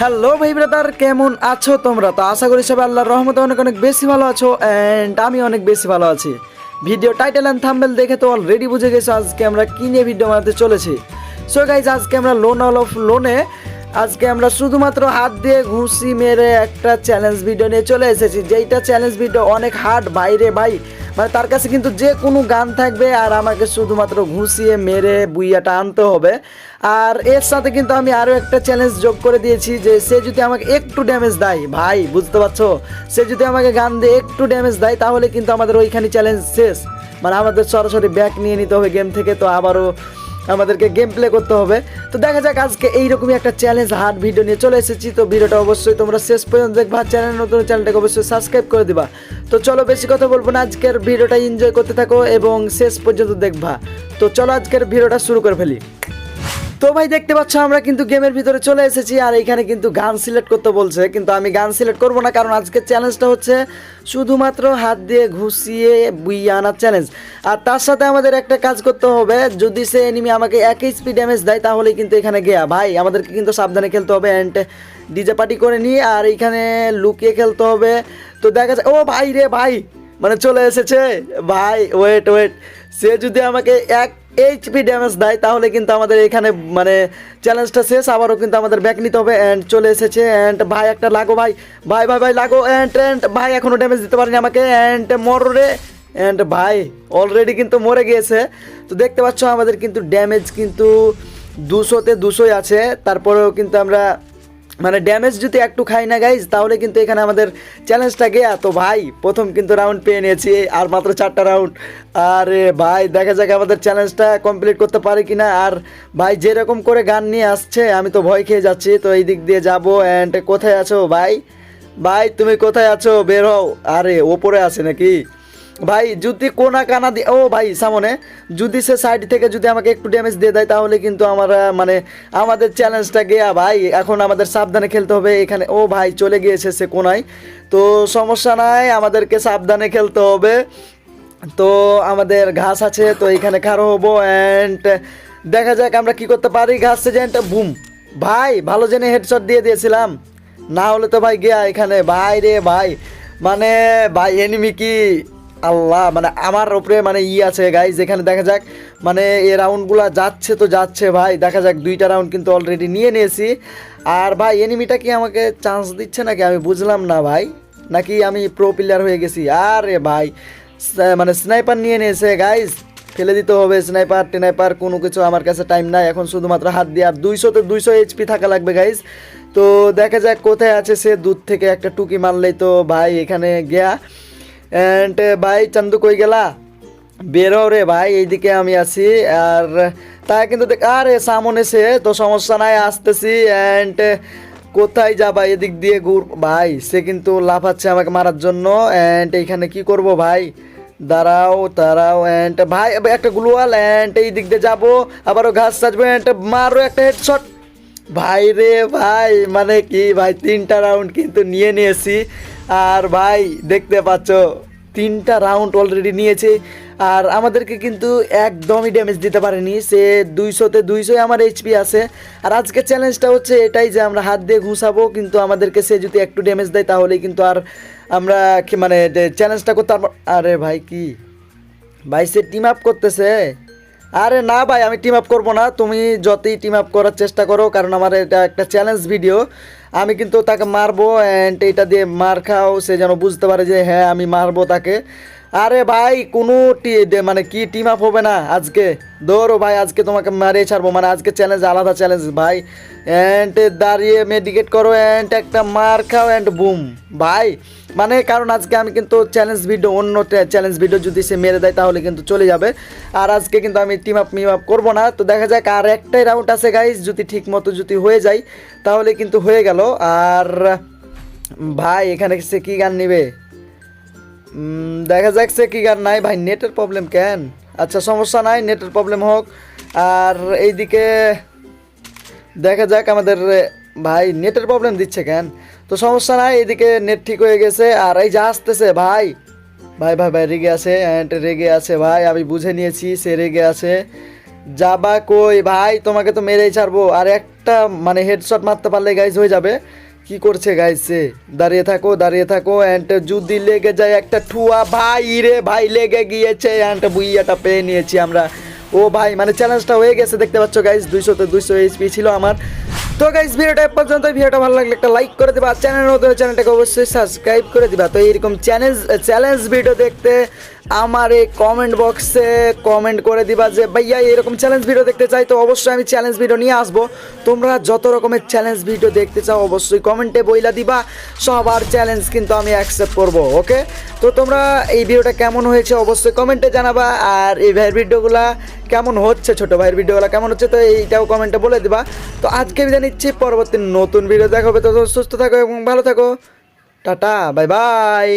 Hello ভাই brother কেমন আছো তোমরা? তো আশা করি সবাই আল্লাহর রহমতে অনেক অনেক বেশি ভালো আছো অ্যান্ড আমি অনেক বেশি ভালো আছি। ভিডিও টাইটেল অ্যান্ড থাম্বেল দেখে তো অলরেডি বুঝে গেছো আজকে আমরা কি নিয়ে ভিডিও বানাতে চলেছি। সো গাইজ আজকে আমরা লোন অল অফ লোনে আজকে আমরা শুধুমাত্র হাত দিয়ে ঘুষি মেরে একটা চ্যালেঞ্জ ভিডিও নিয়ে চলে এসেছি। যেইটা চ্যালেঞ্জ ভিডিও অনেক হার্ড বাইরে ভাই মানে তার কাছে কিন্তু যে কোনো গান থাকবে আর আমাকে শুধুমাত্র ঘুষিয়ে মেরে বুইয়াটা আনতে হবে। আর এর সাথে কিন্তু আমি আরও একটা চ্যালেঞ্জ যোগ করে দিয়েছি যে সে যদি আমাকে একটু ড্যামেজ দেয়, ভাই, বুঝতে পারছ? সে যদি আমাকে গান দিয়ে একটু ড্যামেজ দেয়, তাহলে কিন্তু আমাদের ওইখানে চ্যালেঞ্জ শেষ। মানে আমাদের সরাসরি ব্যাক নিয়ে নিতে হবে গেম থেকে, তো আবারও আমাদেরকে গেম প্লে করতে হবে। তো দেখা যাক আজকে এইরকমই একটা চ্যালেঞ্জ হার্ড ভিডিও নিয়ে চলে এসেছি। তো ভিডিওটা অবশ্যই তোমরা শেষ পর্যন্ত দেখবা চ্যানেল নতুন চ্যানেলটাকে অবশ্যই সাবস্ক্রাইব করে দিবা। তো চলো বেশি কথা বলব না, আজকের ভিডিওটা এনজয় করতে থাকো এবং শেষ পর্যন্ত দেখবা। তো চলো আজকের ভিডিওটা শুরু করে ফেলি। তো ভাই, দেখতে পাচ্ছ আমরা কিন্তু গেমের ভিতরে চলে এসেছি আর এখানে কিন্তু গান সিলেক্ট করতে বলছে, কিন্তু আমি গান সিলেক্ট করব না কারণ আজকের চ্যালেঞ্জটা হচ্ছে শুধুমাত্র হাত দিয়ে ঘুষিয়ে বুইয়ে আনার চ্যালেঞ্জ আর তার সাথে আমাদের একটা কাজ করতে হবে, যদি সে এনিমি আমাকে এক এইচপি ড্যামেজ দেয় তাহলে কিন্তু এখানে গেয়া। ভাই, আমাদেরকে কিন্তু সাবধানে খেলতে হবে অ্যান্ড ডিজে পার্টি করে নিয়ে আর এইখানে লুকিয়ে খেলতে হবে। তো দেখা যায় ও ভাই রে ভাই মানে চলে এসেছে। ভাই ওয়েট ওয়েট সে যদি আমাকে এক এইচপি ড্যামেজ দেয়, তাহলে কিন্তু আমাদের এখানে মানে চ্যালেঞ্জটা শেষ, আবারও কিন্তু আমাদের ব্যাক নিতে হবে অ্যান্ড চলে এসেছে অ্যান্ড ভাই একটা লাগো ভাই ভাই ভাই ভাই, লাগো অ্যান্ড অ্যান্ড ভাই এখনও ড্যামেজ দিতে পারেনি আমাকে অ্যান্ড মর অ্যান্ড ভাই অলরেডি কিন্তু মরে গিয়েছে। তো দেখতে পাচ্ছ আমাদের কিন্তু ড্যামেজ কিন্তু দুশোতে দুশোই আছে, তারপরেও কিন্তু আমরা মানে ড্যামেজ যদি একটু খাই না গাইজ তাহলে কিন্তু এখানে আমাদের চ্যালেঞ্জটা গেয়া তো ভাই, প্রথম কিন্তু রাউন্ড পেয়ে নিয়েছি, আর মাত্র চারটা রাউন্ড আরে ভাই, দেখা যাক আমাদের চ্যালেঞ্জটা কমপ্লিট করতে পারি কি না আর ভাই, যেরকম করে গান নিয়ে আসছে, আমি তো ভয় খেয়ে যাচ্ছি। তো এই দিক দিয়ে যাব অ্যান্ড কোথায় আছো ভাই? ভাই, তুমি কোথায় আছো? বের হও। আরে, ওপরে আছে নাকি? ভাই, যদি কোনা কানা দিয়ে ও ভাই, সামনে, যদি সে সাইড থেকে যদি আমাকে একটু ড্যামেজ দিয়ে দেয়, তাহলে কিন্তু আমরা মানে আমাদের চ্যালেঞ্জটা গেয়া, ভাই, এখন আমাদের সাবধানে খেলতে হবে। এখানে, ও ভাই, চলে গিয়েছে সে কোনায়। তো সমস্যা নাই, আমাদেরকে সাবধানে খেলতে হবে। তো আমাদের ঘাস আছে, তো এখানে খারো হব অ্যান্ড দেখা যাক আমরা কি করতে পারি। ঘাস সেজেন্ট বুম ভাই, ভালো জেনে হেডশট দিয়ে দিয়েছিলাম। না হলে তো ভাই গিয়া এখানে, ভাই রে ভাই। মানে ভাই এনিমি কি? আল্লাহ মানে আমার উপরে মানে ই আছে গাইজ এখানে দেখা যাক মানে এ রাউন্ডগুলো যাচ্ছে তো যাচ্ছে ভাই। দেখা যাক, দুইটা রাউন্ড কিন্তু অলরেডি নিয়ে নিয়েছি। আর ভাই এনিমিটা কি আমাকে চান্স দিচ্ছে নাকি? আমি বুঝলাম না ভাই। নাকি আমি প্রো প্লেয়ার হয়ে গেছি? আরে ভাই মানে স্নাইপার নিয়ে নিয়েছে গাইজ ফেলে দিতে হবে স্নাইপার টেনাইপার কোনো কিছু আমার কাছে টাইম নাই। এখন শুধুমাত্র হাত দিয়ে, আর দুইশোতে দুইশো এইচপি থাকা লাগবে গাইজ তো দেখা যাক কোথায় আছে সে, দূর থেকে একটা টুকি মারলেই তো ভাই এখানে গিয়া। অ্যান্ড ভাই চান্দু কই গেলা বেরো রে ভাই এইদিকে আমি আছি আর তা কিন্তু দেখ আরে সামনে সে তো সমস্যা নাই আসতেছি অ্যান্ড কোথায় যাবা এদিক দিয়ে ঘুর ভাই সে কিন্তু লাফাচ্ছে আমাকে মারার জন্য অ্যান্ড এইখানে কি করব ভাই দাঁড়াও দাঁড়াও অ্যান্ড ভাই একটা গ্লুয়াল অ্যান্ড এই দিক দিয়ে যাব আবারও ঘাস সাজবো অ্যান্ড মারো একটা হেডশট ভাই রে ভাই মানে কি ভাই তিনটা রাউন্ড কিন্তু নিয়ে নিয়েছি আর ভাই, দেখতে পাচ্ছ, তিনটা রাউন্ড অলরেডি নিয়েছে। আর আমাদেরকে কিন্তু একদমই ড্যামেজ দিতে পারেনি। সে দুইশোতে দুইশোই আমার এইচপি আছে। আর আজকে চ্যালেঞ্জটা হচ্ছে এটাই যে আমরা হাত দিয়ে ঘুষাবো, কিন্তু আমাদেরকে সে যদি একটু ড্যামেজ দেয়, তাহলে কিন্তু আর আমরা কি মানে চ্যালেঞ্জটা করতে আরে ভাই, কি? ভাই, সে টিম আপ করতেছে। আরে না ভাই, আমি টিম আপ করব না। তুমি যতই টিম আপ করার চেষ্টা করো, কারণ আমার এটা একটা চ্যালেঞ্জ ভিডিও আমি কিন্তু তাকে মারবো অ্যান্ড এটা দিয়ে মার খাও, সে যেন বুঝতে পারে যে হ্যাঁ আমি মারবো তাকে। আরে ভাই, কোনো টি- মানে কি টিম আপ হবে না আজকে? দৌড়ো ভাই, আজকে তোমাকে মারিয়ে ছাড়বো। মানে আজকে চ্যালেঞ্জ আলাদা চ্যালেঞ্জ ভাই। অ্যান্ড দাঁড়িয়ে মেডিকেট করো অ্যান্ড একটা মার খাও অ্যান্ড বুম ভাই মানে কারণ আজকে আমি কিন্তু চ্যালেঞ্জ ভিডিও অন্য চ্যালেঞ্জ ভিডিও যদি সে মেরে দেয় তাহলে কিন্তু চলে যাবে। আর আজকে কিন্তু আমি টিম আপ মিম আপ করব না। তো দেখা যাক, আর একটাই রাউন্ড আছে গাইজ যদি ঠিক মতো যদি হয়ে যায়, তাহলে কিন্তু হয়ে গেল। আর ভাই, এখানে সে কী গান নিবে? দেখা যাক কি গান নাই। ভাই, নেটের প্রবলেম কেন? আচ্ছা সমস্যা নাই, নেটের প্রবলেম হোক। আর এইদিকে দেখা যাক আমাদের ভাই, নেটের প্রবলেম দিচ্ছে কেন? তো সমস্যা নাই এদিকে নেট ঠিক হয়ে গেছে। আর এই যা আসতেছে, ভাই। ভাই ভাই ভাই, রেগে আছে, অ্যান্ড রেগে আছে, ভাই, আমি বুঝে নিয়েছি, সে রেগে আছে। যাবা কই? ভাই, তোমাকে তো মেরেই ছাড়বো। আর একটা মানে হেডশট মারতে পারলে গাইজ হয়ে যাবে। কি করছে গাইজ সে দাঁড়িয়ে থাকো দাঁড়িয়ে থাকো। অ্যান্ড যদি লেগে যায় একটা ঠুয়া, ভাই রে ভাই, লেগে গিয়েছে। অ্যান্ড বুইয়াটা পেয়ে নিয়েছি আমরা। ও ভাই মানে চ্যালেঞ্জটা হয়ে গেছে, দেখতে পাচ্ছ গাইজ দুইশোতে দুইশো এইচপি ছিল আমার। তো গাইজ ভিডিওটা এ পর্যন্ত ভিডিওটা ভালো লাগলে একটা লাইক করে দিবা। চ্যানেল নতুন চ্যানেলটাকে অবশ্যই সাবস্ক্রাইব করে দিবা। তো এইরকম চ্যালেঞ্জ চ্যালেঞ্জ ভিডিও দেখতে আমার এই কমেন্ট বক্সে কমেন্ট করে দিবা যে, ভাইয়া, এরকম চ্যালেঞ্জ ভিডিও দেখতে চাই তো অবশ্যই আমি চ্যালেঞ্জ ভিডিও নিয়ে আসব। তোমরা যত রকমের চ্যালেঞ্জ ভিডিও দেখতে চাও, অবশ্যই কমেন্টে বইলা দিবা। সবার চ্যালেঞ্জ কিন্তু আমি অ্যাকসেপ্ট করব ওকে তো তোমরা এই ভিডিওটা কেমন হয়েছে অবশ্যই কমেন্টে জানাবা। আর এই ভাইয়ের ভিডিওগুলা কেমন হচ্ছে, ছোট ভাইয়ের ভিডিওগুলো কেমন হচ্ছে, তো এইটাও কমেন্টে বলে দিবা। তো আজকে বিদায় নিচ্ছি, পরবর্তী নতুন ভিডিও দেখাবে তো সুস্থ থাকো এবং ভালো থাকো। Tata bye bye